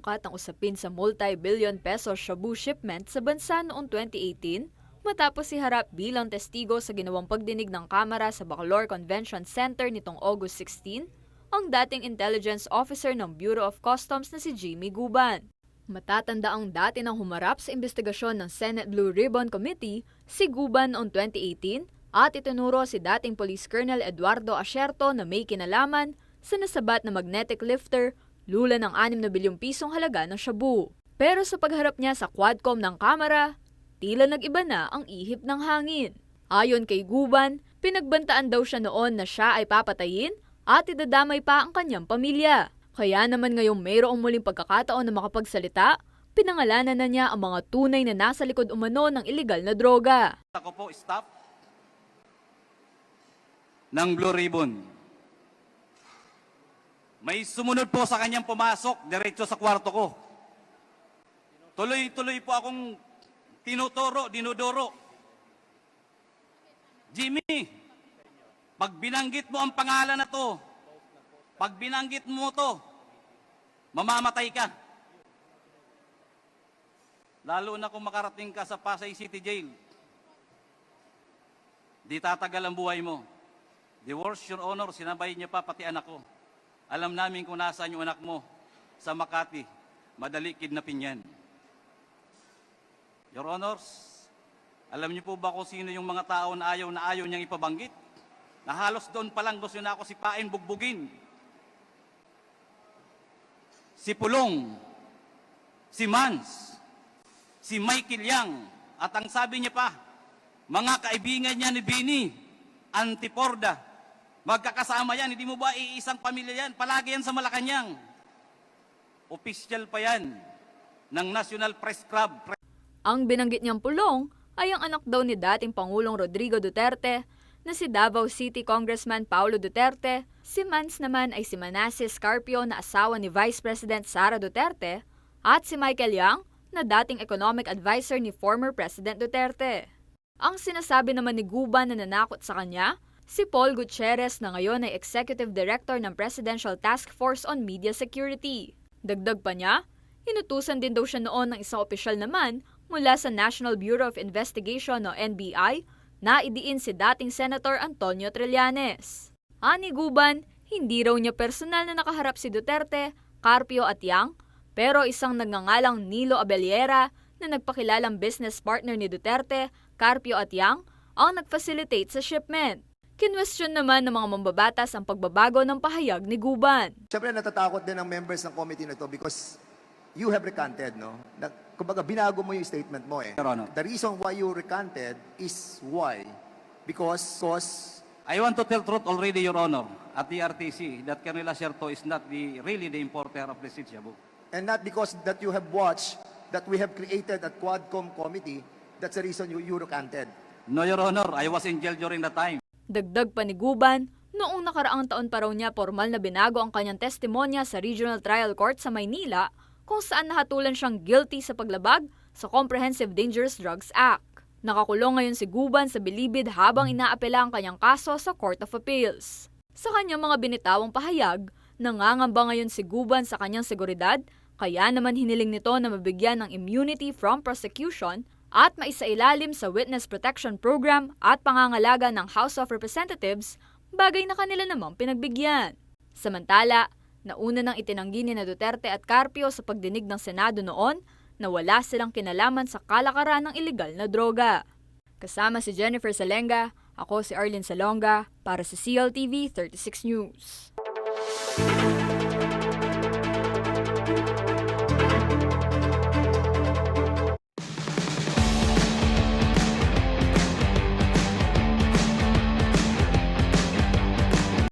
umungkat ang usapin sa multi-billion peso shabu shipment sa bansa noong 2018 matapos siharap bilang testigo sa ginawang pagdinig ng Kamara sa Bacolor Convention Center nitong August 16 ang dating intelligence officer ng Bureau of Customs na si Jimmy Guban. Matatanda ang dati nang humarap sa investigasyon ng Senate Blue Ribbon Committee si Guban noong 2018 at itinuro si dating Police Colonel Eduardo Asierto na may kinalaman sa nasabat na magnetic lifter lula ng 6 na bilyong pisong halaga ng shabu. Pero sa pagharap niya sa quadcom ng kamera, tila nag-iba na ang ihip ng hangin. Ayon kay Guban, pinagbantaan daw siya noon na siya ay papatayin at idadamay pa ang kanyang pamilya. Kaya naman ngayong mayroong muling pagkakataon na makapagsalita, pinangalanan na niya ang mga tunay na nasa likod umano ng illegal na droga. Ako po, staff ng Blue Ribbon. May sumunod po sa kanyang pumasok, diretso sa kwarto ko. Tuloy-tuloy po akong tinuturo, dinuduro. Jimmy, pag binanggit mo ang pangalan na to, pag binanggit mo to, mamamatay ka. Lalo na kung makarating ka sa Pasay City Jail. Di tatagal ang buhay mo. Worst, Your Honor, sinabay niya pa pati anak ko. Alam namin kung nasaan yung anak mo sa Makati. Madali kidnapin yan. Your Honors, alam niyo po ba kung sino yung mga tao na ayaw na ayaw niyang ipabanggit? Na halos doon pa lang gusto na ako sipain, bugbugin. Si Pulong, si Mans, si Michael Yang, at ang sabi niya pa, mga kaibigan niya ni Bini, Antiporda, magkakasama yan, hindi mo ba iisang pamilya yan? Palagi yan sa Malacanang. Official pa yan ng National Press Club. Ang binanggit niyang pulong ay ang anak daw ni dating Pangulong Rodrigo Duterte na si Davao City Congressman Paulo Duterte. Si Mans naman ay si Manasseh Scarpio na asawa ni Vice President Sara Duterte at si Michael Yang na dating economic advisor ni former President Duterte. Ang sinasabi naman ni Guban na nanakot sa kanya, si Paul Gutierrez na ngayon ay Executive Director ng Presidential Task Force on Media Security. Dagdag pa niya, inutusan din daw siya noon ng isang opisyal naman mula sa National Bureau of Investigation o NBI na idiin si dating Senator Antonio Trillanes. Ani Guban, hindi raw niya personal na nakaharap si Duterte, Carpio at Yang, pero isang nagngangalang Nilo Abellera na nagpakilalang business partner ni Duterte, Carpio at Yang, ang nag-facilitate sa shipment. Kinwestiyon naman ng mga mambabatas ang pagbabago ng pahayag ni Guban. Siyempre natatakot din ang members ng committee na to because you have recanted, no? Na, kumbaga, binago mo yung statement mo eh. Your Honor. The reason why you recanted is why? Because, because I want to tell truth already, Your Honor, at the RTC, that Colonel Acerto is not the, really the importer of the Shabu. and not because that you have watched that we have created a Quadcom committee, that's the reason you, you recanted. No, Your Honor, I was in jail during that time. Dagdag pa ni Guban, noong nakaraang taon pa raw niya formal na binago ang kanyang testimonya sa Regional Trial Court sa Maynila kung saan nahatulan siyang guilty sa paglabag sa Comprehensive Dangerous Drugs Act. Nakakulong ngayon si Guban sa bilibid habang inaapela ang kanyang kaso sa Court of Appeals. Sa kanyang mga binitawang pahayag, nangangamba ngayon si Guban sa kanyang seguridad kaya naman hiniling nito na mabigyan ng immunity from prosecution at maisailalim sa Witness Protection Program at pangangalaga ng House of Representatives, bagay na kanila namang pinagbigyan. Samantala, nauna nang itinanggi ni Duterte at Carpio sa pagdinig ng Senado noon na wala silang kinalaman sa kalakaran ng ilegal na droga. Kasama si Jennifer Salenga, ako si Arlene Salonga para sa CLTV 36 News.